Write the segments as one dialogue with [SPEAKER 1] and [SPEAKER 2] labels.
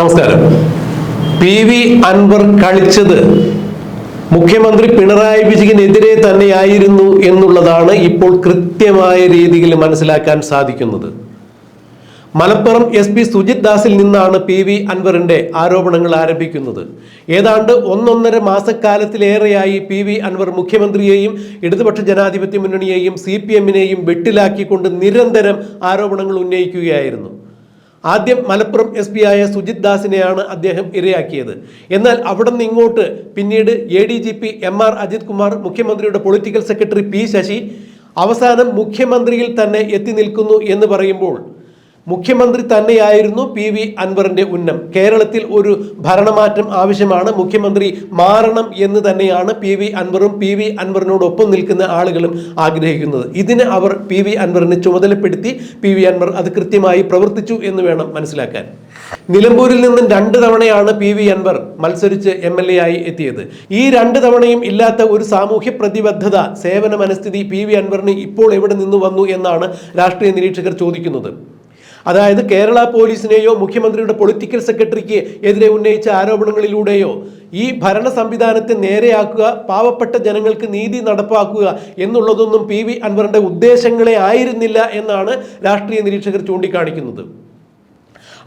[SPEAKER 1] നമസ്കാരം. P V Anwar കളിച്ചത് മുഖ്യമന്ത്രി പിണറായി വിജയനെതിരെ തന്നെയായിരുന്നു എന്നുള്ളതാണ് ഇപ്പോൾ കൃത്യമായ രീതിയിൽ മനസ്സിലാക്കാൻ സാധിക്കുന്നത്. മലപ്പുറം എസ് പി സുജിത് ദാസിൽ നിന്നാണ് പി വി അൻവറിന്റെ ആരോപണങ്ങൾ ആരംഭിക്കുന്നത്. ഏതാണ്ട് ഒന്നൊന്നര മാസക്കാലത്തിലേറെയായി പി വി അൻവർ മുഖ്യമന്ത്രിയെയും ഇടതുപക്ഷ ജനാധിപത്യ മുന്നണിയെയും സി പി എമ്മിനെയും വെട്ടിലാക്കിക്കൊണ്ട് നിരന്തരം ആരോപണങ്ങൾ ഉന്നയിക്കുകയായിരുന്നു. ആദ്യം മലപ്പുറം എസ് പി ആയ സുജിത് ദാസിനെയാണ് അദ്ദേഹം ഇരയാക്കിയത്. എന്നാൽ അവിടെ നിന്ന് ഇങ്ങോട്ട് പിന്നീട് A D G P M R Ajith Kumar മുഖ്യമന്ത്രിയുടെ പൊളിറ്റിക്കൽ സെക്രട്ടറി പി ശശി അവസാനം മുഖ്യമന്ത്രിയിൽ തന്നെ എത്തി നിൽക്കുന്നു എന്ന് പറയുമ്പോൾ മുഖ്യമന്ത്രി തന്നെയായിരുന്നു പി വി അൻവറിന്റെ ഉന്നം. കേരളത്തിൽ ഒരു ഭരണമാറ്റം ആവശ്യമാണ്. മുഖ്യമന്ത്രി മാറണം എന്ന് തന്നെയാണ് പി വി അൻവറും പി വി അൻവറിനോടൊപ്പം നിൽക്കുന്ന ആളുകളും ആഗ്രഹിക്കുന്നത്. ഇതിന് അവർ പി വി അൻവറിനെ ചുമതലപ്പെടുത്തി പി വി അൻവർ അത് കൃത്യമായി പ്രവർത്തിച്ചു എന്ന് വേണം മനസ്സിലാക്കാൻ. നിലമ്പൂരിൽ നിന്നും രണ്ട് തവണയാണ് പി വി അൻവർ മത്സരിച്ച് എം എൽ എ ആയി എത്തിയത്. ഈ രണ്ട് തവണയും ഇല്ലാത്ത ഒരു സാമൂഹ്യ പ്രതിബദ്ധത സേവന മനസ്ഥിതി പി വി അൻവറിന് ഇപ്പോൾ എവിടെ നിന്ന് വന്നു എന്നാണ് രാഷ്ട്രീയ നിരീക്ഷകർ ചോദിക്കുന്നത്. അതായത് കേരള പോലീസിനെയോ മുഖ്യമന്ത്രിയുടെ പൊളിറ്റിക്കൽ സെക്രട്ടറിക്ക് എതിരെ ഉന്നയിച്ച ആരോപണങ്ങളിലൂടെയോ ഈ ഭരണ സംവിധാനത്തെ നേരെയാക്കുക പാവപ്പെട്ട ജനങ്ങൾക്ക് നീതി നടപ്പാക്കുക എന്നുള്ളതൊന്നും പി വി അൻവറിന്റെ ഉദ്ദേശങ്ങളെ ആയിരുന്നില്ല എന്നാണ് രാഷ്ട്രീയ നിരീക്ഷകർ ചൂണ്ടിക്കാണിക്കുന്നത്.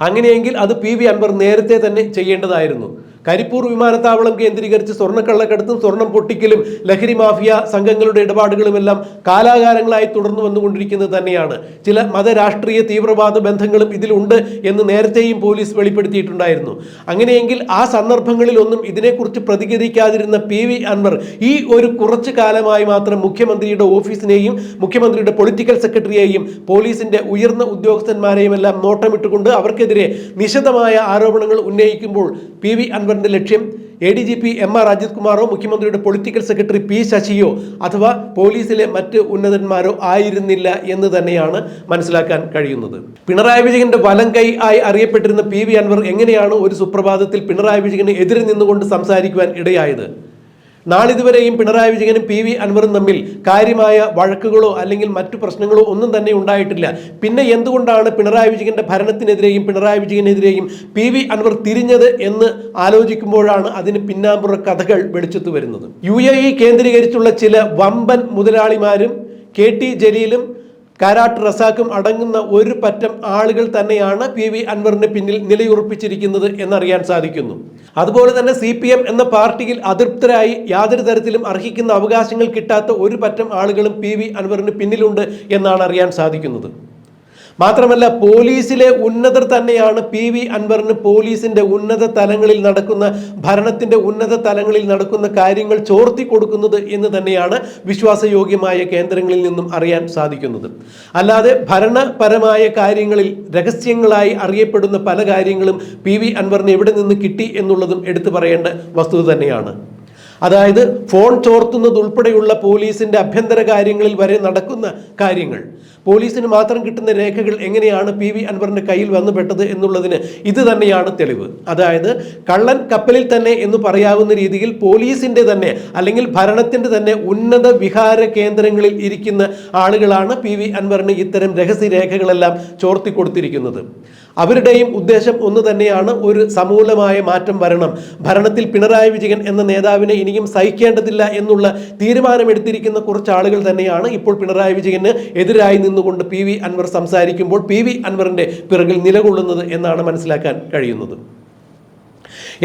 [SPEAKER 1] അങ്ങനെയെങ്കിൽ അത് പി വി അൻവർ നേരത്തെ തന്നെ ചെയ്യേണ്ടതായിരുന്നു. കരിപ്പൂർ വിമാനത്താവളം കേന്ദ്രീകരിച്ച് സ്വർണക്കള്ളക്കടത്തും സ്വർണം പൊട്ടിക്കലും ലഹരി മാഫിയ സംഘങ്ങളുടെ ഇടപാടുകളുമെല്ലാം കാലാകാലങ്ങളായി തുടർന്നു വന്നുകൊണ്ടിരിക്കുന്നത് തന്നെയാണ്. ചില മതരാഷ്ട്രീയ തീവ്രവാദ ബന്ധങ്ങളും ഇതിലുണ്ട് എന്ന് നേരത്തെയും പോലീസ് വെളിപ്പെടുത്തിയിട്ടുണ്ടായിരുന്നു. അങ്ങനെയെങ്കിൽ ആ സന്ദർഭങ്ങളിലൊന്നും ഇതിനെക്കുറിച്ച് പ്രതികരിക്കാതിരുന്ന പി വി അൻവർ ഈ ഒരു കുറച്ചു കാലമായി മാത്രം മുഖ്യമന്ത്രിയുടെ ഓഫീസിനെയും മുഖ്യമന്ത്രിയുടെ പൊളിറ്റിക്കൽ സെക്രട്ടറിയെയും പോലീസിന്റെ ഉയർന്ന ഉദ്യോഗസ്ഥന്മാരെയും എല്ലാം നോട്ടമിട്ടുകൊണ്ട് അവർക്കെതിരെ നിശിതമായ ആരോപണങ്ങൾ ഉന്നയിക്കുമ്പോൾ പി വി അൻവറിന്റെ ലക്ഷ്യം A D G P M R Ajith കുമാറോ മുഖ്യമന്ത്രിയുടെ പൊളിറ്റിക്കൽ സെക്രട്ടറി പി ശശിയോ അഥവാ പോലീസിലെ മറ്റ് ഉന്നതന്മാരോ ആയിരുന്നില്ല എന്ന് തന്നെയാണ് മനസ്സിലാക്കാൻ കഴിയുന്നത്. പിണറായി വിജയന്റെ വലം കൈ ആയി അറിയപ്പെട്ടിരുന്ന പി വി അൻവർ എങ്ങനെയാണ് ഒരു സുപ്രഭാതത്തിൽ പിണറായി വിജയന് എതിരെ നിന്നുകൊണ്ട് സംസാരിക്കുവാൻ ഇടയായത്? നാളിതുവരെയും പിണറായി വിജയനും പി വി അൻവറും തമ്മിൽ കാര്യമായ വഴക്കുകളോ അല്ലെങ്കിൽ മറ്റു പ്രശ്നങ്ങളോ ഒന്നും തന്നെ ഉണ്ടായിട്ടില്ല. പിന്നെ എന്തുകൊണ്ടാണ് പിണറായി വിജയന്റെ ഭരണത്തിനെതിരെയും പിണറായി വിജയനെതിരെയും പി വി അൻവർ തിരിഞ്ഞത് എന്ന് ആലോചിക്കുമ്പോഴാണ് അതിന് പിന്നാമ്പുറ കഥകൾ വെളിച്ചത്ത് വരുന്നത്. യു എ ഇ കേന്ദ്രീകരിച്ചുള്ള ചില വമ്പൻ മുതലാളിമാരും കെ ടി ജലീലും കാരാട്ട് റസാക്കും അടങ്ങുന്ന ഒരു പറ്റം ആളുകൾ തന്നെയാണ് പി വി അൻവറിന് പിന്നിൽ നിലയുറപ്പിച്ചിരിക്കുന്നത് എന്നറിയാൻ സാധിക്കുന്നു. അതുപോലെ തന്നെ സി പി എം എന്ന പാർട്ടിയിൽ അതൃപ്തരായി യാതൊരു തരത്തിലും അർഹിക്കുന്ന അവകാശങ്ങൾ കിട്ടാത്ത ഒരു പറ്റം ആളുകളും പി വി അൻവറിന് പിന്നിലുണ്ട് എന്നാണ് അറിയാൻ സാധിക്കുന്നത്. മാത്രമല്ല പോലീസിലെ ഉന്നതർ തന്നെയാണ് പി വി അൻവറിന് പോലീസിന്റെ ഉന്നത തലങ്ങളിൽ നടക്കുന്ന ഭരണത്തിന്റെ ഉന്നത തലങ്ങളിൽ നടക്കുന്ന കാര്യങ്ങൾ ചോർത്തി കൊടുക്കുന്നത് എന്ന് തന്നെയാണ് വിശ്വാസയോഗ്യമായ കേന്ദ്രങ്ങളിൽ നിന്നും അറിയാൻ സാധിക്കുന്നത്. അല്ലാതെ ഭരണപരമായ കാര്യങ്ങളിൽ രഹസ്യങ്ങളായി അറിയപ്പെടുന്ന പല കാര്യങ്ങളും പി വി അൻവറിന് എവിടെ നിന്ന് കിട്ടി എന്നുള്ളതും എടുത്തു പറയേണ്ട വസ്തുത തന്നെയാണ്. അതായത് ഫോൺ ചോർത്തുന്നത് ഉൾപ്പെടെയുള്ള പോലീസിന്റെ അഭ്യന്തര കാര്യങ്ങളിൽ വരെ നടക്കുന്ന കാര്യങ്ങൾ. പോലീസിന് മാത്രം കിട്ടുന്ന രേഖകൾ എങ്ങനെയാണ് പി വി അൻവറിന്റെ കയ്യിൽ വന്നുപെട്ടത് എന്നുള്ളതിന് ഇത് തന്നെയാണ് തെളിവ്. അതായത് കള്ളൻ കപ്പലിൽ തന്നെ എന്ന് പറയാവുന്ന രീതിയിൽ പോലീസിന്റെ തന്നെ അല്ലെങ്കിൽ ഭരണത്തിന്റെ തന്നെ ഉന്നത വിഹാര കേന്ദ്രങ്ങളിൽ ഇരിക്കുന്ന ആളുകളാണ് പി വി അൻവറിന് ഇത്തരം രഹസ്യ രേഖകളെല്ലാം ചോർത്തി കൊടുത്തിരിക്കുന്നത് അവരുടെയും ഉദ്ദേശം ഒന്ന് തന്നെയാണ് ഒരു സമൂലമായ മാറ്റം വരണം. ഭരണത്തിൽ പിണറായി വിജയൻ എന്ന നേതാവിനെ ഇനിയും സഹിക്കേണ്ടതില്ല എന്നുള്ള തീരുമാനമെടുത്തിരിക്കുന്ന കുറച്ച് ആളുകൾ തന്നെയാണ് ഇപ്പോൾ പിണറായി വിജയന് എതിരായി നിന്നുകൊണ്ട് പി വി അൻവർ സംസാരിക്കുമ്പോൾ പി വി അൻവറിന്റെ പിറകിൽ നിലകൊള്ളുന്നത് എന്നാണ് മനസ്സിലാക്കാൻ കഴിയുന്നത്.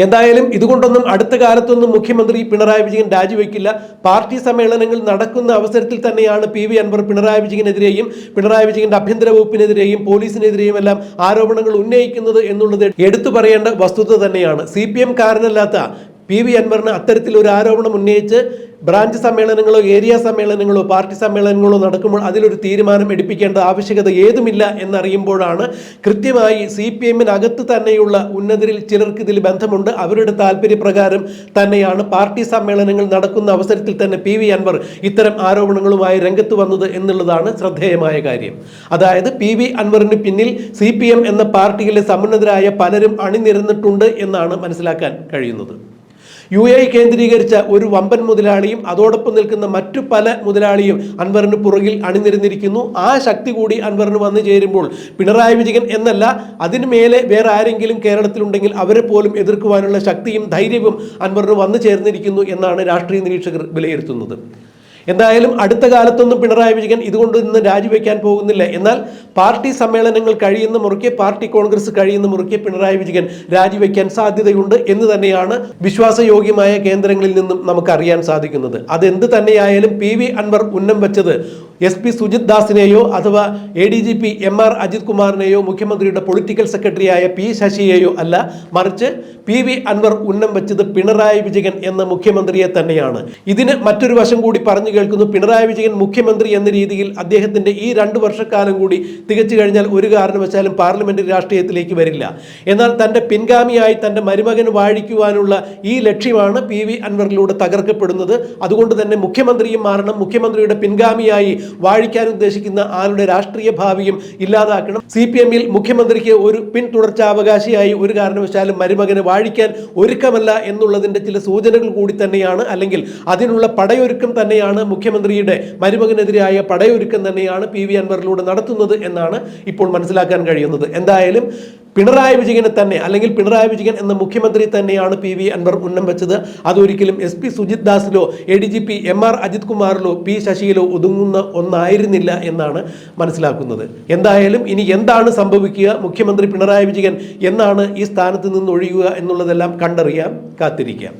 [SPEAKER 1] എന്തായാലും ഇതുകൊണ്ടൊന്നും അടുത്ത കാലത്തൊന്നും മുഖ്യമന്ത്രി പിണറായി വിജയൻ രാജിവെക്കില്ല. പാർട്ടി സമ്മേളനങ്ങൾ നടക്കുന്ന അവസരത്തിൽ തന്നെയാണ് പി വി അൻവർ പിണറായി വിജയനെതിരെയും പിണറായി വിജയന്റെ ആഭ്യന്തര വകുപ്പിനെതിരെയും പോലീസിനെതിരെയും എല്ലാം ആരോപണങ്ങൾ ഉന്നയിക്കുന്നത് എന്നുള്ളത് എടുത്തു പറയേണ്ട വസ്തുത തന്നെയാണ്. സി പി എം കാരനല്ലാത്ത പി വി അൻവറിന് അത്തരത്തിൽ ഒരു ആരോപണം ഉന്നയിച്ച് ബ്രാഞ്ച് സമ്മേളനങ്ങളോ ഏരിയ സമ്മേളനങ്ങളോ പാർട്ടി സമ്മേളനങ്ങളോ നടക്കുമ്പോൾ അതിലൊരു തീരുമാനം എടുപ്പിക്കേണ്ട ആവശ്യകത ഏതുമില്ല എന്നറിയുമ്പോഴാണ് കൃത്യമായി സി പി എമ്മിനകത്ത് തന്നെയുള്ള ഉന്നതരിൽ ചിലർക്ക് ഇതിൽ ബന്ധമുണ്ട്. അവരുടെ താല്പര്യപ്രകാരം തന്നെയാണ് പാർട്ടി സമ്മേളനങ്ങൾ നടക്കുന്ന അവസരത്തിൽ തന്നെ പി വി അൻവർ ഇത്തരം ആരോപണങ്ങളുമായി രംഗത്ത് വന്നത് എന്നുള്ളതാണ് ശ്രദ്ധേയമായ കാര്യം. അതായത് പി വി അൻവറിന് പിന്നിൽ സി പി എം എന്ന പാർട്ടിയിലെ സമുന്നതരായ പലരും അണിനിരന്നിട്ടുണ്ട് എന്നാണ് മനസ്സിലാക്കാൻ കഴിയുന്നത്. യു എ കേന്ദ്രീകരിച്ച ഒരു വമ്പൻ മുതലാളിയും അതോടൊപ്പം നിൽക്കുന്ന മറ്റു പല മുതലാളിയും അൻവറിന് പുറകിൽ അണിനിരന്നിരിക്കുന്നു. ആ ശക്തി കൂടി അൻവറിന് വന്നു ചേരുമ്പോൾ പിണറായി വിജയൻ എന്നല്ല അതിനു മേലെ വേറെ ആരെങ്കിലും കേരളത്തിലുണ്ടെങ്കിൽ അവരെ പോലും എതിർക്കുവാനുള്ള ശക്തിയും ധൈര്യവും അൻവറിന് വന്നു ചേർന്നിരിക്കുന്നു എന്നാണ് രാഷ്ട്രീയ നിരീക്ഷകർ വിലയിരുത്തുന്നത്. എന്തായാലും അടുത്ത കാലത്തൊന്നും പിണറായി വിജയൻ ഇതുകൊണ്ട് ഇന്ന് രാജിവെക്കാൻ പോകുന്നില്ല. എന്നാൽ പാർട്ടി സമ്മേളനങ്ങൾ കഴിയുന്ന മുറുക്കെ പാർട്ടി കോൺഗ്രസ് കഴിയുന്ന മുറുക്കെ പിണറായി വിജയൻ രാജിവെക്കാൻ സാധ്യതയുണ്ട് എന്ന് തന്നെയാണ് വിശ്വാസയോഗ്യമായ കേന്ദ്രങ്ങളിൽ നിന്നും നമുക്ക് അറിയാൻ സാധിക്കുന്നത്. അതെന്ത് തന്നെയായാലും പി വി അൻവർ ഉന്നം വെച്ചത് എസ് പി സുജിത് ദാസിനെയോ അഥവാ A D G P M R Ajith കുമാറിനെയോ മുഖ്യമന്ത്രിയുടെ പൊളിറ്റിക്കൽ സെക്രട്ടറിയായ പി ശശിയെയോ അല്ല. മറിച്ച് പി വി അൻവർ ഉന്നം വെച്ചത് പിണറായി വിജയൻ എന്ന മുഖ്യമന്ത്രിയെ തന്നെയാണ്. ഇതിന് മറ്റൊരു വശം കൂടി പറഞ്ഞു കേൾക്കുന്നു. പിണറായി വിജയൻ മുഖ്യമന്ത്രി എന്ന രീതിയിൽ അദ്ദേഹത്തിന്റെ ഈ രണ്ട് വർഷക്കാലം കൂടി തികച്ചു കഴിഞ്ഞാൽ ഒരു കാരണവശാലും പാർലമെന്റ് രാഷ്ട്രീയത്തിലേക്ക് വരില്ല. എന്നാൽ തന്റെ പിൻഗാമിയായി തന്റെ മരുമകൻ വാഴിക്കുവാനുള്ള ഈ ലക്ഷ്യമാണ് പി വി അൻവറിലൂടെ തകർക്കപ്പെടുന്നത്. അതുകൊണ്ട് തന്നെ മുഖ്യമന്ത്രിയും മാറണം. മുഖ്യമന്ത്രിയുടെ പിൻഗാമിയായി വാഴിക്കാൻ ഉദ്ദേശിക്കുന്ന ആരുടെ രാഷ്ട്രീയ ഭാവിയും ഇല്ലാതാക്കണം. സി പി എമ്മിൽ മുഖ്യമന്ത്രിക്ക് ഒരു പിന്തുടർച്ചാവകാശിയായി ഒരു കാരണവശാലും മരുമകനെ വാഴിക്കാൻ ഒരുക്കമല്ല എന്നുള്ളതിന്റെ ചില സൂചനകൾ കൂടി തന്നെയാണ്. അല്ലെങ്കിൽ അതിനുള്ള പടയൊരുക്കം തന്നെയാണ് മുഖ്യമന്ത്രിയുടെ മരുമകനെതിരായ പടയൊരുക്കം തന്നെയാണ് പി വി അൻവറിലൂടെ നടത്തുന്നത് എന്നാണ് ഇപ്പോൾ മനസ്സിലാക്കാൻ കഴിയുന്നത്. എന്തായാലും പിണറായി വിജയനെ തന്നെ അല്ലെങ്കിൽ പിണറായി വിജയൻ എന്ന മുഖ്യമന്ത്രി തന്നെയാണ് പി വി അൻവർ ഉന്നം വെച്ചത്. അതൊരിക്കലും S P Sujith ദാസിലോ A D G P M R Ajith കുമാറിലോ P ശശിയിലോ ഒതുങ്ങുന്ന ഒന്നായിരുന്നില്ല എന്നാണ് മനസ്സിലാക്കുന്നത്. എന്തായാലും ഇനി എന്താണ് സംഭവിക്കുക? മുഖ്യമന്ത്രി പിണറായി വിജയൻ എന്നാണ് ഈ സ്ഥാനത്ത് നിന്ന് ഒഴിയുക എന്നുള്ളതെല്ലാം കണ്ടറിയാം കാത്തിരിക്കാം.